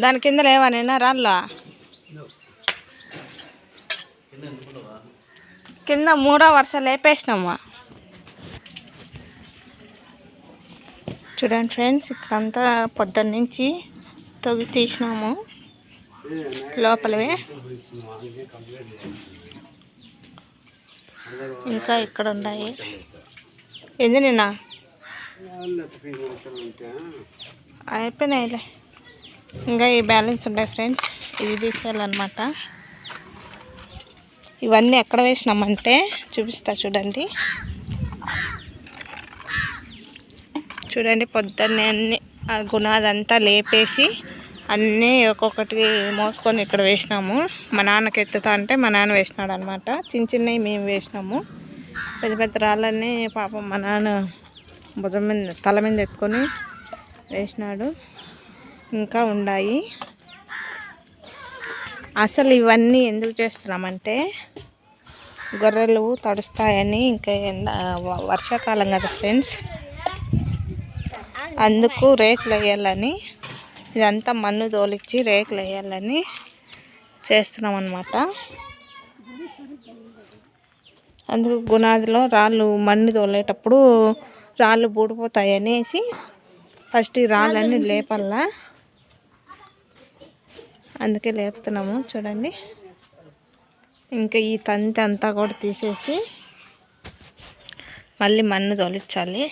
దాని కింద లేవనేనా రాళ్ళ కింద మూడో వరుస లేపేసినామా? చూడండి ఫ్రెండ్స్ ఇక్కడంతా పొద్దున్న నుంచి తొగి తీసినాము. లోపలవే. ఇంకా ఇక్కడ ఉన్నాయి. ఏంది నిన్న? అయిపోయినాయిలే. ఇంకా ఈ బ్యాలెన్స్ ఉన్నాయి ఫ్రెండ్స్. ఇవి తీసేయాలన్నమాట. ఇవన్నీ ఎక్కడ వేసినామంటే చూపిస్తా చూడండి. చూడండి పొద్దున్నే అన్ని ఆ గుణాదంతా లేపేసి అన్నీ ఒక్కొక్కటి మోసుకొని ఇక్కడ వేసినాము. మా నాన్నకి ఎత్తుతా అంటే మా నాన్న వేసినాడు అనమాట చిన్న చిన్నవి మేము వేసినాము. పెద్ద పెద్ద రాళ్ళన్నీ పాపం మా నాన్న భుజం మీద తల మీద ఎత్తుకొని వేసినాడు. ఇంకా ఉన్నాయి. అసలు ఇవన్నీ ఎందుకు చేస్తున్నామంటే గొర్రెలు తడుస్తాయని ఇంకా ఎండ వర్షాకాలం కదా ఫ్రెండ్స్. అందుకు రేకులు వేయాలని ఇదంతా మన్ను తోలిచ్చి రేకులు వేయాలని చేస్తున్నాం అనమాట అందుకు గునాదిలో రాళ్ళు మన్ను తోలేటప్పుడు రాళ్ళు బూడిపోతాయి అనేసి ఫస్ట్ ఈ రాళ్ళన్నీ లేపల్లా. అందుకే లేపుతున్నాము చూడండి. ఇంకా ఈ తంతి అంతా కూడా తీసేసి మళ్ళీ మన్ను తొలిచాలి.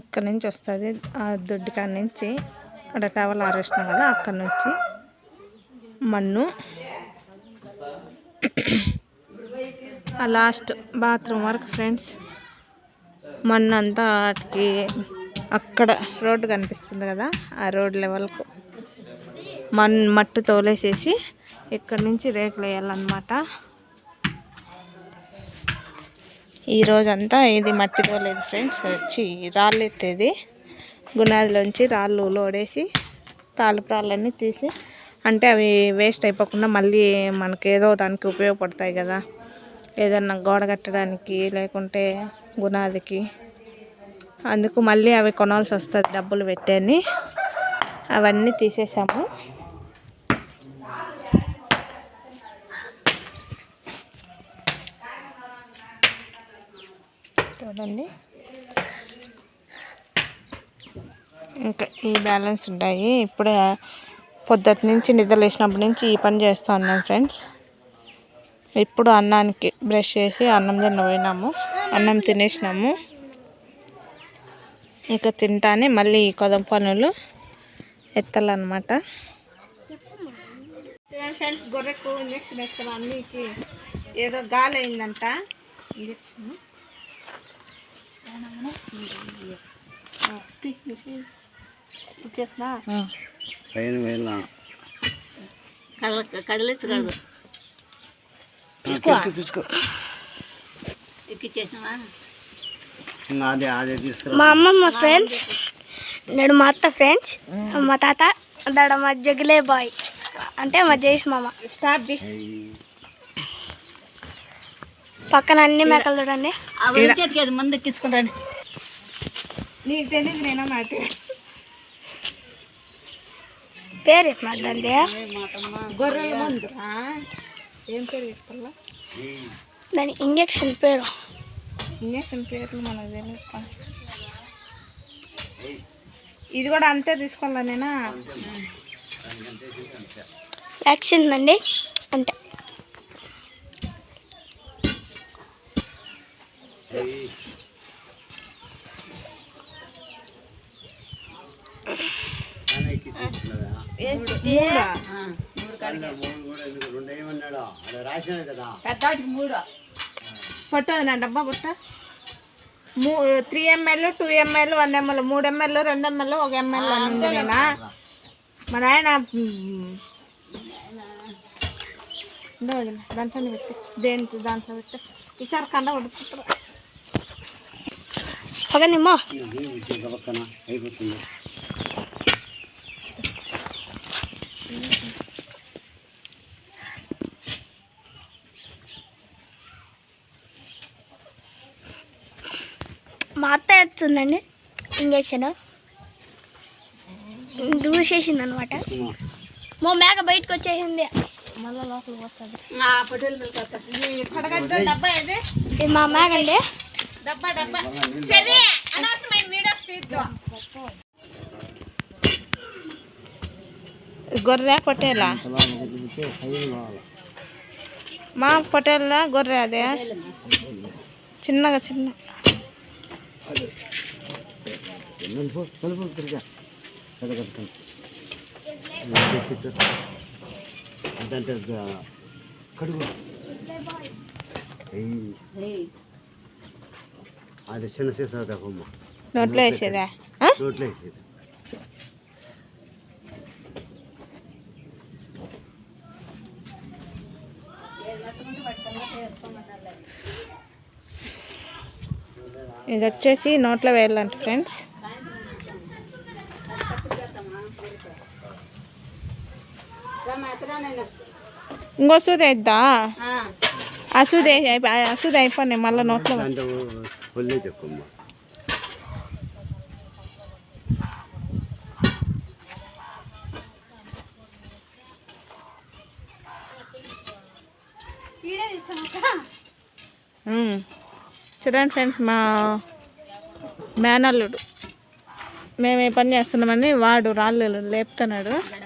అక్కడి నుంచి వస్తుంది ఆ దొడ్డి కాడ నుంచి అక్కడ టవల్ ఆరేసినాం కదా అక్కడి నుంచి. మన్ను. ఆ లాస్ట్ బాత్రూమ్ వరకు ఫ్రెండ్స్ మన్ను అంతా వాటికి అక్కడ రోడ్డు కనిపిస్తుంది కదా ఆ రోడ్ లెవెల్కు. మన్ మట్టు తోలేసేసి ఇక్కడి నుంచి రేకులు వేయాలన్నమాట. ఈరోజంతా ఇది మట్టి తోలేదు ఫ్రెండ్స్ వచ్చి రాళ్ళు ఎత్తేది. గునాదిలోంచి రాళ్ళు లోడేసి తాలుప్రాళ్ళన్నీ తీసి అంటే అవి వేస్ట్ అయిపోకుండా మళ్ళీ మనకి ఏదో దానికి ఉపయోగపడతాయి కదా. ఏదన్నా గోడ కట్టడానికి లేకుంటే గునాదికి. అందుకు మళ్ళీ అవి కొనాల్సి వస్తుంది డబ్బులు పెట్టని. అవన్నీ తీసేసాము. చూడండి. ఇంకా ఈ బ్యాలెన్స్ ఉంటాయి. ఇప్పుడే పొద్దుటి నుంచి నిద్ర లేచినప్పటి నుంచి ఈ పని చేస్తూ ఉన్నాం ఫ్రెండ్స్. ఇప్పుడు అన్నానికి బ్రష్ చేసి అన్నం తిన్న పోయినాము. అన్నం తినేసినాము. ఇంకా తింటానే మళ్ళీ ఈ కొదం పనులు ఎత్తాలన్నమాట. ఫ్రెండ్స్ గొర్రెకు ఇంజక్షన్ వేస్తారు అన్నికి. ఏదో గాలి అయిందంట ఇంజక్షన్. ఇచ్చేసినా పైన పిసుకు ఎక్కిచ్చేసినావా? అదే అదే తీసుకురా. మా ఫ్రెండ్స్. నేను మా అత్త ఫ్రెండ్స్. మా తాత దాడ మా జగిలే బాయ్. అంటే మా జైస్ మామ. స్టాప్ ది. పక్కన అన్ని మేకలు చూడండి. ముందు ఎక్కించుకుంటాను. నీకు తెలియదు నేను మాకు? పేరు ఎట్లా గొర్రెల మందు ఏం పేరు చెప్పాలా దాని ఇంజక్షన్ పేరు? ఇంజక్షన్ పేర్లు మనకు తెలియదు ఇది కూడా అంతే తీసుకోవాలా నేనా? వ్యాక్సిన్ అండి అంటే మూడా మూడు కూడా ఎందుకు రెండు ఏమన్నాడు అలా రాసినాడు కదా పట్టదు నా డబ్బా పుట్ట మూ three ML two ML one ML మూడు ఎంఎల్ రెండు ఎంఎల్ ఒక ఎంఎల్ అని ఉంది నేనా మా నాయన దాంట్లోనే పెట్టి. దేనికి దాంట్లో పెట్టి. ఈసారి కండ ఉడుకుతారు పక్కన అయిపోతుంది మా ఎత్తుందండి ఇంజక్షన్. దూసేసింది అనమాట మా మేక బయటకు వచ్చేసింది. మా మేక అండి. డబ్బా డబ్బా. చెర్రీ అనవసరమైన వీడియోస్ తీద్దాం. గొర్రె పొట్టేలా? మా పొట్టేలా గొర్రె అదే. చిన్నగా చిన్న. అదంటే కడుగు. అది చిన్న సీసా తప్పమ్మ నోట్లో వేసేదా? నోట్లో వేసేది. ఇది వచ్చేసి నోట్లో వేయాలంట ఫ్రెండ్స్. ఇంకో సూది అయిద్దా? ఆ. సూది అయిపో- ఆ సూది అయిపోయినాయి మళ్ళీ నోట్లో. చూడండి ఫ్రెండ్స్ మా మేనల్లుడు. మేము ఏ పని చేస్తున్నామని వాడు రాళ్ళు లేపుతున్నాడు.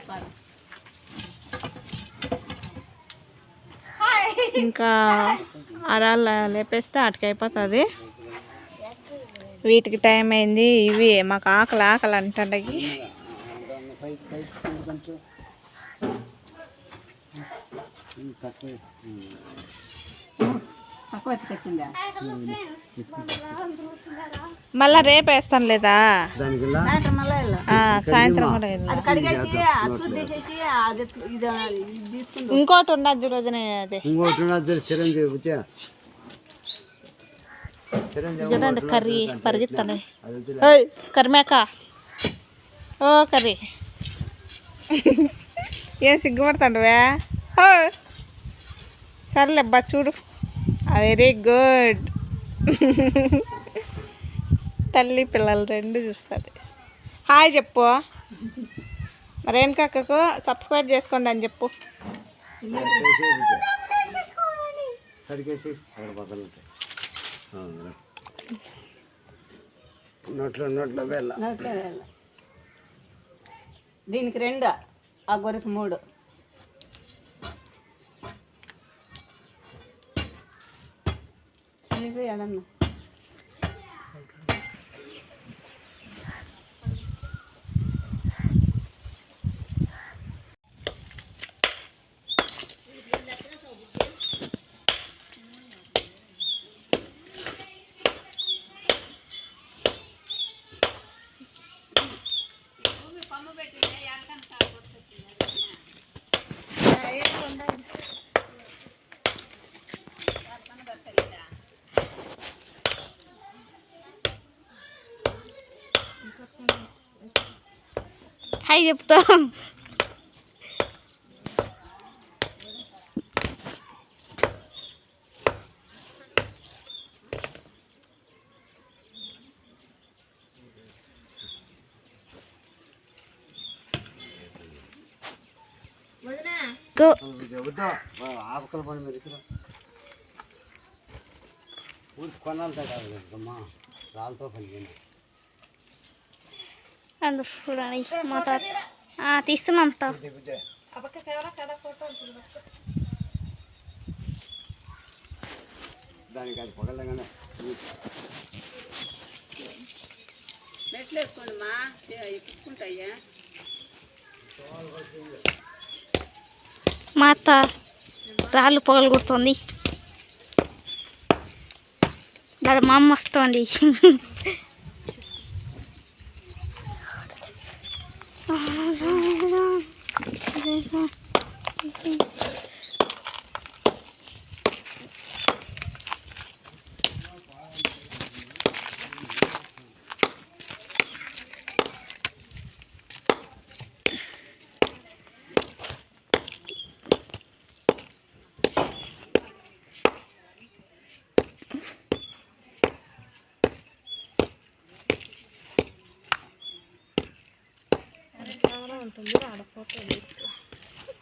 ఇంకా ఆ లేపేస్తే అటుకైపోతుంది. వీటికి టైం అయింది ఇవి మాకు ఆకలి ఆకలి అంటాయి మళ్ళా రేపు వేస్తాను లేదా? సాయంత్రం కూడా. ఇంకోటి ఉన్నది చూడదు అది. ఇంకోటి ఉన్నది చిరంజీవి చూడండి కర్రీ వద్దులే. ఓయ్ కరిమేక. ఓ కర్రీ. ఏం సిగ్గుపడతాండువే? ఓ. సర్లే అబ్బా చూడు. Very good. తల్లి పిల్లలు రెండు చూస్తుంది. హాయ్ చెప్పు. రేణుకక్కకు సబ్స్క్రైబ్ చేసుకోండి అని చెప్పు. నోట్లో నోట్లో వెళ్ళ. దీనికి రెండు? ఆ గొరికి మూడు. నీకు హాయ్ చెప్తాం గో ఆపకల పని మీరు ఇక్కడ ఊరికి కాదు కదమ్మా రాళ్ళతో పని చేయండి అందరు చూడండి మా తాత. ఆ, తీస్తున్నాం తా. దానికి అది వేసుకోండి మా మా అత్త రాళ్ళు పొగలు కొడుతుంది. దాని మా అమ్మ వస్తుంది.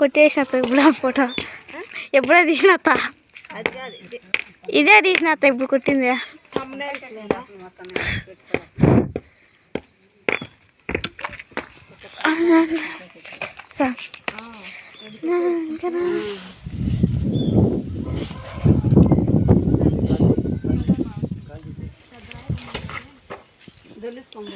కొట్టేసిన ఇప్పుడు ఆ ఫోటో ఎప్పుడో తీసిన అత్త అది అది ఇది ఇదే తీసిన అత్త ఇప్పుడు కొట్టింది దొల్లిసుకోండి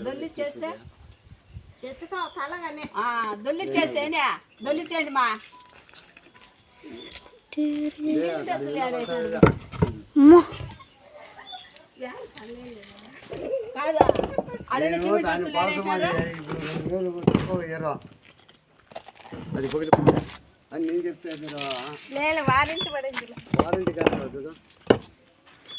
ఎత్తుకుంటూ చేస్తా? అవుతుంది ఎత్తుతావు తలగానే ఆ, దొల్లిచ్చేసేయండి దొల్లిచ్చేయండి మా. అమ్మో. కాదా? అడవి నేను దాని కోసం అది ఇప్పుడు రెండు వేలు తక్కువ ఇయ్యరు. అది పగిలి అని నేను చెప్తే మీరు లేదు వారింటి పడింది. వారంటీ కార్డు అవుతుంది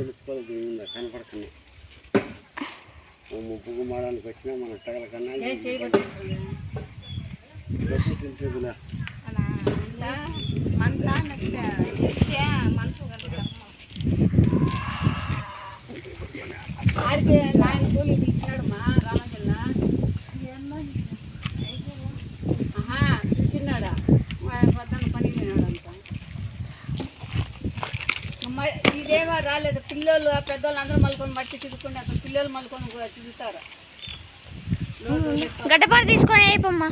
నన్ను మట్టి తెలుసుకోవాలి దీని మీద కనపడకనే ఓ ముప్పు మాడానికి వచ్చినా మన టగల కన్నా డబ్బు తింటుందిలే మంట నెక్స్ట్ మనసు మ- ఇదేమో రాలేదు. పిల్లలు ఆ పెద్దోళ్ళు అందరూ మలుకొని మట్టి తిరుగుకొని అక్కడ పిల్లలు మలుకొని కూడా తిరుగుతారు గడ్డపాటు తీసుకొని అయిపోమ్మా.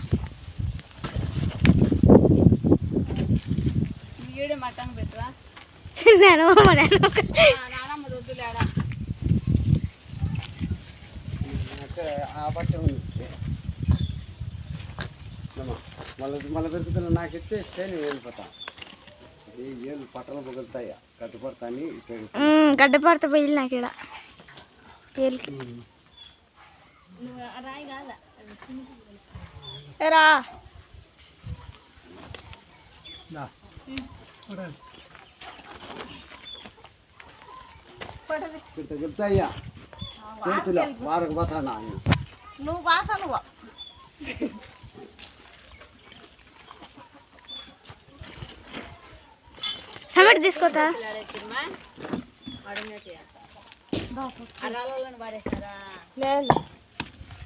ఈడే మట్టంగా పెట్టరా? నేను నానమ్మ దొద్దులేడా అంటే ఆ బట్ట ఉంది. అమ్మా, మళ్ళీ మళ్ళీ పెరుగుతున్న నాకు ఇస్తే ఇస్తే గడ్డపాడుతో పోయి నాకు ఇక్కడ తేలికి రా తగులుతాయ్యా చేతులు వారకు పోతాడా అని నువ్వు పాత నువ్వు సమెట్ తీసుకోతా.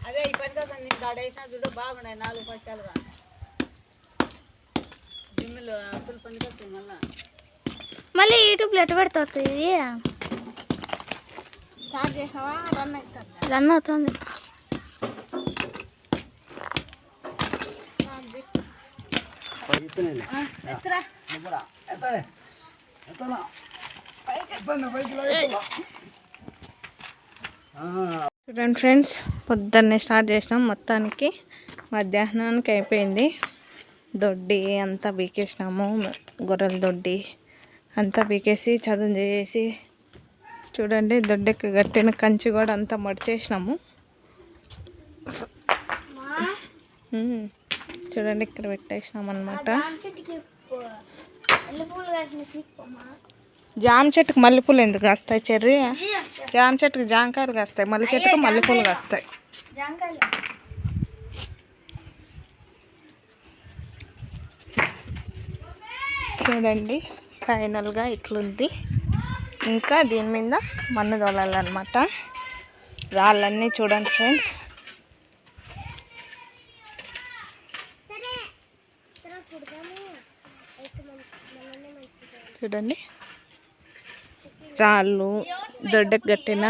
అదే ఈ పని కదా నీకు దాడేసిన చూడు బాగున్నాయి నాలుగు అసలు మళ్ళా. మళ్ళీ యూట్యూబ్లో ఎట్ట పెడతా ఇది? స్టార్ట్ చేసావా రన్ అవుతుంది. రన్ అవుతుంది. చూడండి ఫ్రెండ్స్ పొద్దున్నే స్టార్ట్ చేసినాం. మొత్తానికి మధ్యాహ్నానికి అయిపోయింది. దొడ్డి అంతా బీకేసినాము గొర్రెల దొడ్డి అంతా బీకేసి చదువు చేసి చూడండి దొడ్డకి గట్టిన కంచి కూడా అంతా మడిచేసినాము. చూడండి ఇక్కడ పెట్టేసినాం అనమాట జామ చెట్టుకు మల్లెపూలు ఎందుకు కాస్తాయి చెర్రీ? జామ చెట్టుకు జామకాయలు కాస్తాయి మల్లె చెట్టుకు మల్లెపూలు కాస్తాయి. జాంకాయలు. చూడండి ఫైనల్గా ఇట్లుంది. ఇంకా దీని మీద మన్ను తోలాలన్నమాట. రాళ్ళన్నీ చూడండి ఫ్రెండ్స్. చూడండి. రాళ్ళు దొడ్డకు కట్టిన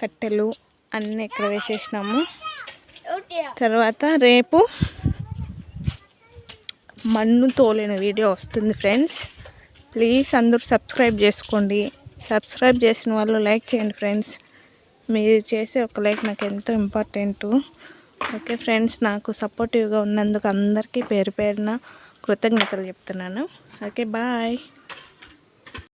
కట్టెలు అన్నీ ఇక్కడ వేసేసినాము. తర్వాత రేపు మన్ను తోలిన వీడియో వస్తుంది ఫ్రెండ్స్. ప్లీజ్ అందరూ సబ్స్క్రైబ్ చేసుకోండి. సబ్స్క్రైబ్ చేసిన వాళ్ళు లైక్ చేయండి ఫ్రెండ్స్. మీరు చేసే ఒక లైక్ నాకు ఎంతో ఇంపార్టెంటు. ఓకే ఫ్రెండ్స్ నాకు సపోర్టివ్గా ఉన్నందుకు అందరికీ పేరు పేరున కృతజ్ఞతలు చెప్తున్నాను. Okay bye